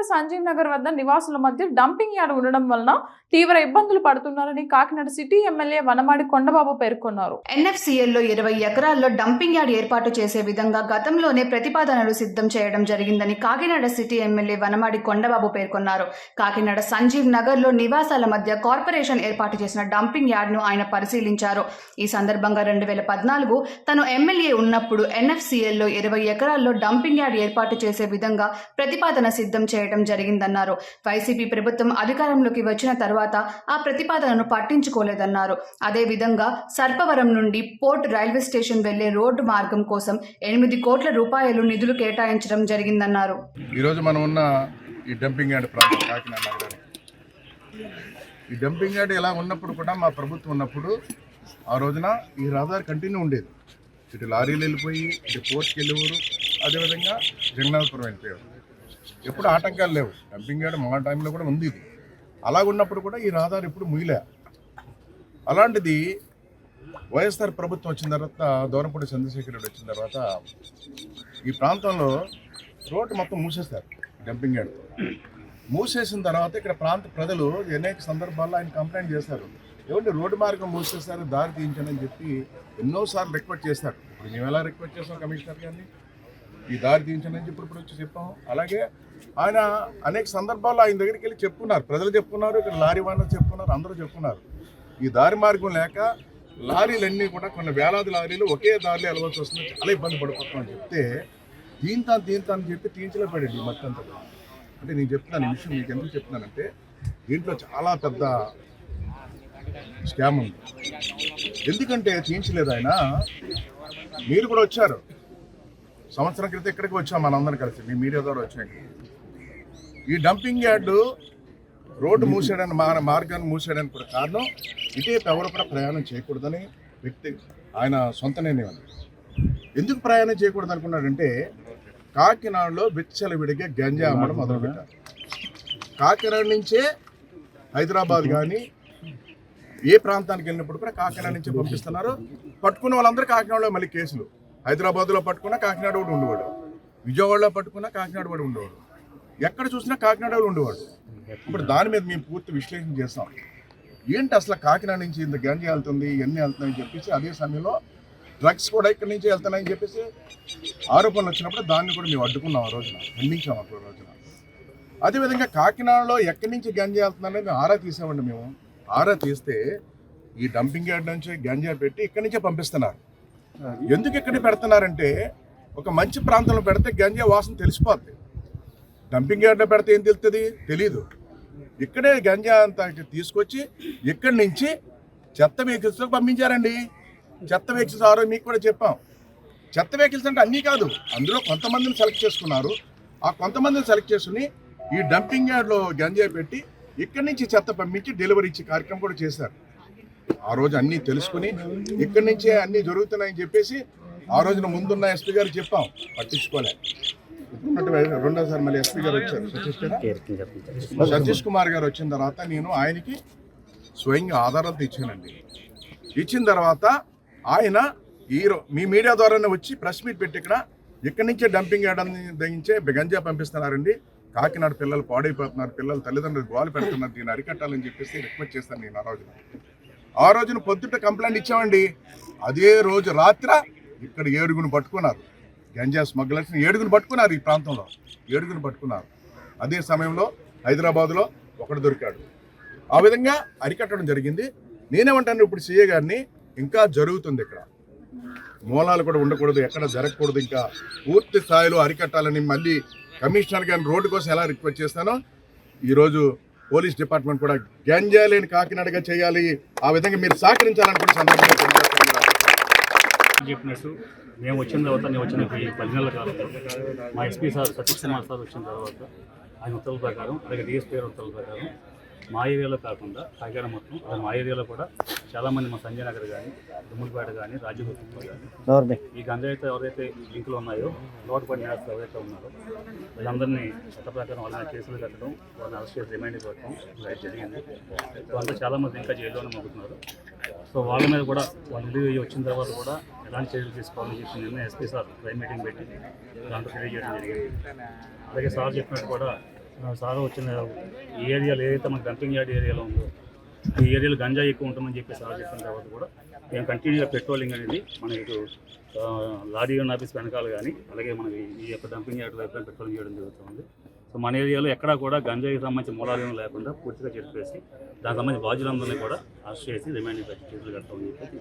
కాకినాడ సంజీవ్ నగర్ వద్ద నివాసుల మధ్య dumping yard ఉండడం వలన తీవ్ర ఇబ్బందులు పడుతున్నారని కాకినాడ సిటీ ఎమ్మెల్యే వనమాడి కొండబాబు పేర్కొన్నారు. ఎన్ఎఫ్సిఎల్లో ఇరవై ఎకరాల్లో డంపింగ్ యార్డ్ ఏర్పాటు చేసే విధంగా గతంలోనే ప్రతిపాదనలు సిద్ధం చేయడం జరిగిందని కాకినాడ సిటీ ఎమ్మెల్యే వనమాడి కొండబాబు పేర్కొన్నారు. కాకినాడ సంజీవ్ నగర్లో నివాసాల మధ్య కార్పొరేషన్ ఏర్పాటు చేసిన డంపింగ్ యార్డ్ను ఆయన పరిశీలించారు. ఈ సందర్భంగా రెండు వేల పద్నాలుగు తను ఎమ్మెల్యే ఉన్నప్పుడు ఎన్ఎఫ్సిఎల్లో ఇరవై ఎకరాల్లో డంపింగ్ యార్డ్ ఏర్పాటు చేసే విధంగా ప్రతిపాదన సిద్ధం చేయడం జరిగిందన్నారు. వైసీపీ ప్రభుత్వం అధికారంలోకి వచ్చిన తర్వాత ఆ ప్రతిపాదనను పట్టించుకోలేదన్నారు. అదేవిధంగా సర్పవరం నుండి పోర్ట్ రైల్వే స్టేషన్ వెళ్ళే రోడ్డు మార్గం కోసం ఎనిమిది కోట్ల రూపాయలు నిధులు కేటాయించడం జరిగిందన్నారు. ఈరోజు మనం ఉన్న ఈ డంపింగ్ యార్డ్ ప్రాంతం కాకినాడ ఈ డంపింగ్ యార్డ్ ఇలా ఉన్నప్పుడు కూడా మా ప్రభుత్వం ఉన్నప్పుడు ఆ రోజున ఈ రహదారి కంటిన్యూ ఉండేది. ఇటు లారీలు వెళ్ళిపోయి ఇటు పోర్ట్కి వెళ్ళేవారు. అదేవిధంగా జగన్నాథపురం వెళ్ళిపోయేవారు. ఎప్పుడు ఆటంకాలు లేవు. డంపింగ్ యార్డ్ మా టైంలో కూడా ఉంది ఇది. అలాగున్నప్పుడు కూడా ఈ రహదారి ఎప్పుడు ముగిలే. అలాంటిది వైఎస్ఆర్ ప్రభుత్వం వచ్చిన తర్వాత దూరంపూడి చంద్రశేఖర్ రెడ్డి వచ్చిన తర్వాత ఈ ప్రాంతంలో రోడ్డు మొత్తం మూసేస్తారు డంపింగ్ యార్డ్. మూసేసిన తర్వాత ఇక్కడ ప్రాంత ప్రజలు అనేక సందర్భాల్లో ఆయన కంప్లైంట్ చేస్తారు ఏమంటే రోడ్డు మార్గం మూసేస్తారు దారి తీయించండి అని చెప్పి ఎన్నోసార్లు రిక్వెస్ట్ చేస్తారు ఇప్పుడు మేము ఎలా రిక్వెస్ట్ చేస్తాం కమిషనర్ గారిని? ఈ దారి తీయించండి అని చెప్పి ఇప్పుడు వచ్చి చెప్పాం. అలాగే ఆయన అనేక సందర్భాల్లో ఆయన దగ్గరికి వెళ్ళి చెప్పున్నారు. ప్రజలు చెప్పుకున్నారు ఇక్కడ లారీ వానర్ చెప్పుకున్నారు అందరూ చెప్పుకున్నారు. ఈ దారి మార్గం లేక లారీలన్నీ కూడా కొన్ని వేలాది లారీలు ఒకే దారిలో వెళ్ళవలసి వస్తుంది. చాలా ఇబ్బంది పడిపోతున్నాం చెప్తే దీంతా దీంతా అని చెప్పి తీయించలే పడండి ఈ మొత్తం అంటే నేను చెప్తున్నాను ఈ విషయం మీకు ఎందుకు చెప్తున్నానంటే దీంట్లో చాలా పెద్ద స్కామ్ ఉంది. ఎందుకంటే తీయించలేదు ఆయన. మీరు కూడా వచ్చారు. సంవత్సరం క్రితం ఇక్కడికి వచ్చాం మనందరం కలిసి మీ మీడియా ద్వారా వచ్చాం. ఈ డంపింగ్ యార్డు రోడ్డు మూసేయడానికి మా మార్గాన్ని మూసేయడానికి కూడా కారణం ఇటువైపు ఎవరు కూడా ప్రయాణం చేయకూడదని వ్యక్తి ఆయన సొంత నిర్ణయం. ఎందుకు ప్రయాణం చేయకూడదు అనుకున్నాడంటే కాకినాడలో విచ్చలవిడిగా గంజా అమ్మడం మొదలుపెట్టారు. కాకినాడ నుంచే హైదరాబాద్ కానీ ఏ ప్రాంతానికి వెళ్ళినప్పుడు కూడా కాకినాడ నుంచి పంపిస్తున్నారు. పట్టుకున్న వాళ్ళందరూ కాకినాడలో మళ్ళీ కేసులు. హైదరాబాద్లో పట్టుకున్న కాకినాడ కూడా ఉండేవాడు. విజయవాడలో పట్టుకున్న కాకినాడ కూడా ఉండేవాడు. ఎక్కడ చూసినా కాకినాడ ఉండేవాడు. ఇప్పుడు దాని మీద మేము పూర్తి విశ్లేషణ చేస్తాం. ఏంటి అసలు కాకినాడ నుంచి ఇంత గంజి వెళ్తుంది ఇవన్నీ వెళ్తున్నాయని చెప్పేసి అదే సమయంలో డ్రగ్స్ కూడా ఇక్కడి నుంచి వెళ్తున్నాయని చెప్పేసి ఆరోపణలు వచ్చినప్పుడు దాన్ని కూడా మేము అడ్డుకున్నాం ఆ రోజున ఖండించాం ఆ రోజున. అదేవిధంగా కాకినాడలో ఎక్కడి నుంచి గంజా వెళ్తుందనేది మేము ఆరా తీసామండి మేము. ఆరా తీస్తే ఈ డంపింగ్ యార్డ్ నుంచి గంజా పెట్టి ఇక్కడి నుంచే పంపిస్తున్నారు. ఎందుకు ఇక్కడ పెడుతున్నారంటే ఒక మంచి ప్రాంతంలో పెడితే గంజా వాసన తెలిసిపోద్ది. డంపింగ్ యార్డ్లో పెడితే ఏం తెలుస్తుంది తెలీదు. ఇక్కడే గంజా అంతా తీసుకొచ్చి ఇక్కడి నుంచి చెత్త వెహికల్స్లో పంపించారండి. చెత్త వెహికల్స్ ఆరో మీకు కూడా చెప్పాం. చెత్త వెహికల్స్ అంటే అన్నీ కాదు అందులో కొంతమందిని సెలెక్ట్ చేసుకున్నారు. ఆ కొంతమందిని సెలెక్ట్ చేసుకుని ఈ డంపింగ్ యార్డ్లో గంజాయి పెట్టి ఇక్కడి నుంచి చెత్త పంపించి డెలివరీ ఇచ్చే కార్యక్రమం కూడా చేశారు. ఆ రోజు అన్నీ తెలుసుకుని ఇక్కడి నుంచే అన్నీ జరుగుతున్నాయని చెప్పేసి ఆ రోజున ముందున్న ఎస్పీ గారు చెప్పాం పట్టించుకోలే. రెండోసారి మళ్ళీ ఎస్పీ గారు వచ్చారు. సతీష్ గారు? సతీష్ కుమార్ గారు వచ్చిన తర్వాత నేను ఆయనకి స్వయంగా ఆధారాలతో ఇచ్చానండి ఇచ్చిన తర్వాత ఆయన ఈ మీ మీడియా ద్వారానే వచ్చి ప్రెస్ మీట్ పెట్టి ఇక్కడ ఇక్కడి నుంచే డంపింగ్ యార్డ్ దయించే గంజా పంపిస్తున్నారండి. కాకినాడ పిల్లలు పాడైపోతున్నారు పిల్లలు తల్లిదండ్రులు గోలు పెడుతున్నారు దీన్ని అరికట్టాలని చెప్పేసి రిక్వెస్ట్ చేస్తాను నేను ఆ రోజున. ఆ రోజున పొద్దుట కంప్లైంట్ ఇచ్చామండి. అదే రోజు రాత్ర ఇక్కడ ఏడుగును పట్టుకున్నారు. గంజా స్మగ్లర్స్ని ఏడుగును పట్టుకున్నారు ఈ ప్రాంతంలో. ఏడుగును పట్టుకున్నారు. అదే సమయంలో హైదరాబాద్లో ఒకడు దొరికాడు. ఆ విధంగా అరికట్టడం జరిగింది. నేనేమంటాను ఇప్పుడు సీఏ గారిని ఇంకా జరుగుతుంది ఇక్కడ. మూలాలు కూడా ఉండకూడదు ఎక్కడ జరగకూడదు ఇంకా పూర్తి స్థాయిలో అరికట్టాలని మళ్ళీ కమిషనర్ గారిని రోడ్డు కోసం ఎలా రిక్వెస్ట్ చేస్తానో ఈరోజు పోలీస్ డిపార్ట్మెంట్ కూడా గంజాలేని కాకినాడగా చేయాలి. ఆ విధంగా మీరు సహకరించాలనుకునే సందర్భంగా చెప్పినట్టు మేము వచ్చిన తర్వాత నేను వచ్చిన ఈ పది నెలల కాలంలో మా SP sir Satish Kumar sir వచ్చిన తర్వాత ఆయన ఉత్తర్వుల ప్రకారం అలాగే డిఎస్పీ గారి ఉత్తర్వుల ప్రకారం మా ఏరియాలో కాకుండా కాకినాడ మొత్తం. మా ఏరియాలో కూడా చాలామంది మా సంజయ్ నగర్ కానీ దుమ్ములపేట కానీ రాజగోత్రి కానీ ఈ గంజాయితో ఎవరైతే లింకులు ఉన్నాయో లోటు పడిన నేరస్తులు ఎవరైతే ఉన్నారో వీళ్ళందరినీ చట్ట ప్రకారం వాళ్ళని కేసులు కట్టడం వాళ్ళని అరెస్ట్ చేసి రిమైండ్ పెట్టడం ఇలా జరిగింది. సో అంతా చాలామంది ఇంకా జైల్లోనే మొగ్గుతున్నారు సో వాళ్ళ మీద కూడా వాళ్ళు రిలీవ్ వచ్చిన తర్వాత కూడా ఎలాంటి చర్యలు తీసుకోవాలని చెప్పి నిన్న ఎస్పీ సార్ ప్రైమ్ మీటింగ్ పెట్టి దాంట్లో తెలియజేయడం జరిగింది. అలాగే సార్ చెప్పినట్టు కూడా ఆ, సార్ వచ్చిన ఈ ఏరియాలో ఏదైతే మనకి డంపింగ్ యార్డ్ ఏరియాలో ఉందో ఈ ఏరియాలో గంజా ఎక్కువ ఉంటుందని చెప్పి సార్ చెప్పిన తర్వాత కూడా మేము కంటిన్యూగా పెట్రోలింగ్ అనేది మన ఇటు లారీ ఆఫీస్ వెనకాల కానీ అలాగే మనకి ఈ యొక్క డంపింగ్ యార్డ్ వైపు పెట్రోలింగ్ చేయడం జరుగుతుంది. సో మన ఏరియాలో ఎక్కడా కూడా గంజాయికి సంబంధించి మూలాలు లేకుండా పూర్తిగా చెప్పేసి దానికి సంబంధించి బాధ్యులందరినీ కూడా అరెస్ట్ చేసి రిమాండింగ్ చేతులు కడతామని చెప్పి